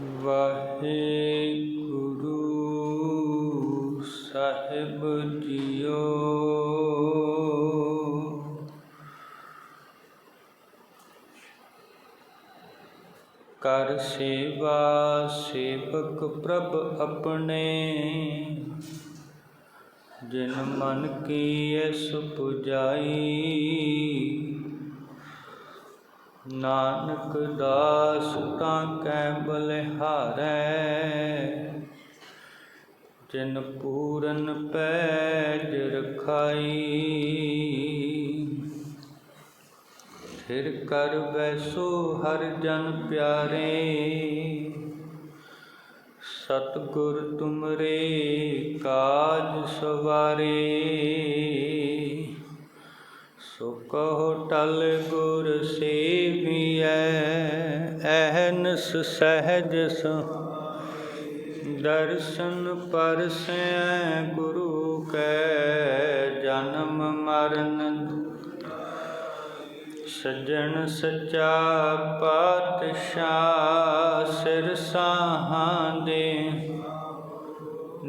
ਵਾਹਿਗੁਰੂ ਸਾਹਿਬ ਜੀਓ। ਕਰ ਸੇਵਾ ਸੇਵਕ ਪ੍ਰਭ ਆਪਣੇ ਜਿਨ ਮਨ ਕੀ ਐਸ ਪੁਜਾਈ ਨਾਨਕ ਦਾਸ ਤਾਂ ਕੈ ਬਲਿਹਾਰੈ। ਜਿਨ ਪੂਰਨ ਪੈਜ ਰਖਾਈ, ਫਿਰ ਕਰ ਬੈਸੋ ਹਰ ਜਨ ਪਿਆਰੇ। ਸਤਿਗੁਰ ਤੁਮਰੇ ਕਾਜ ਸਵਾਰੇ। ਸੋ ਕਹੋ ਟਲ ਗੁਰ ਸੇ। ਐਹਨਸ ਸਹਿਜ ਸ, ਦਰਸ਼ਨ ਪਰਸੈ ਗੁਰੂ ਕੈ ਜਨਮ ਮਰਨ ਸਜਣ ਸੱਚਾ ਪਾਤਸ਼ਾਹ ਸਿਰ ਸਾਹਾਂ ਦੇ,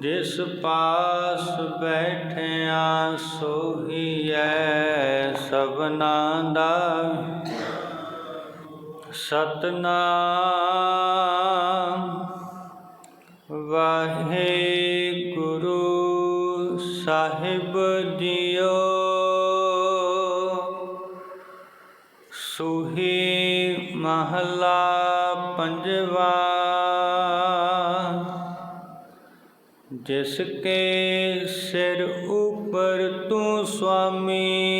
ਜਿਸ ਪਾਸ ਬੈਠਿਆ ਸੋਹੀਐ ਸਭਨਾ ਦਾ। ਸਤਨਾਮ। ਵਾਹਿਗੁਰੂ ਸਾਹਿਬ ਜੀਓ ਸੁਹੀ ਮਹਲਾ ਪੰਜਵਾ। ਜਿਸ ਕੇ ਸਿਰ ਉਪਰ ਤੂੰ ਸੁਆਮੀ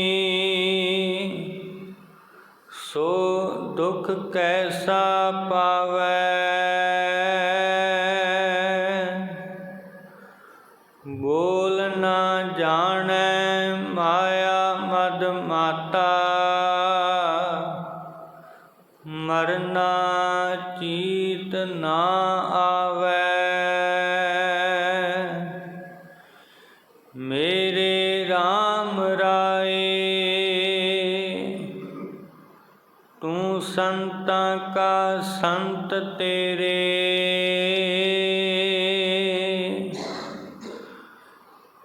ਸੋ ਦੁਖ ਕੈਸਾ ਪਾਵੈ? ਬੋਲ ਨਾ ਜਾਣੈ ਮਾਇਆ ਮਦ ਮਾਤਾ ਸੰਤ ਤੇਰੇ।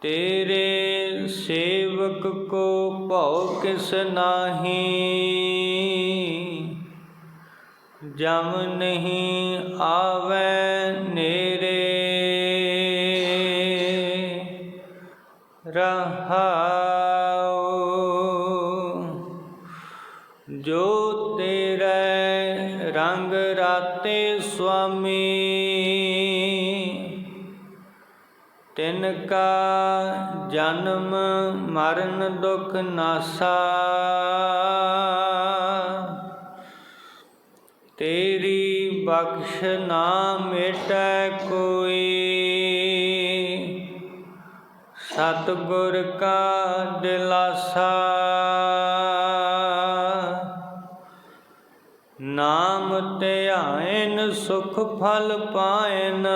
ਤੇਰੇ ਸੇਵਕ ਕੋ ਭਉ ਕਿਸ ਨਾਹੀ। ਜਮ ਨਹੀਂ ਆਵੈ ਨੇਰੇ। ਰਹਾਉ। ਜੋ ਸੁਆਮੀ ਤਿਨ ਕਾ ਜਨਮ ਮਰਨ ਦੁਖ ਨਾਸਾ ਤੇਰੀ ਬਖਸ਼ ਨਾ ਮਿਟੈ ਕੋਈ ਸਤਿਗੁਰ ਕਾ ਦਿਲਾਸਾ ਸੁਖ ਫਲ ਪਾਇਨ।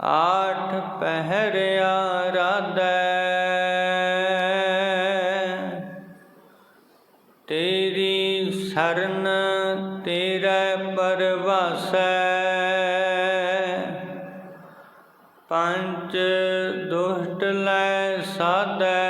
ਆਠ ਪਹਿਰਿਆ ਰਾਧੈ ਤੇਰੀ ਸਰਨ ਤੇਰੇ ਪਰਵਾਸੈ। ਪੰਜ ਦੁਸ਼ਟ ਲੈ ਸਾਧੈ।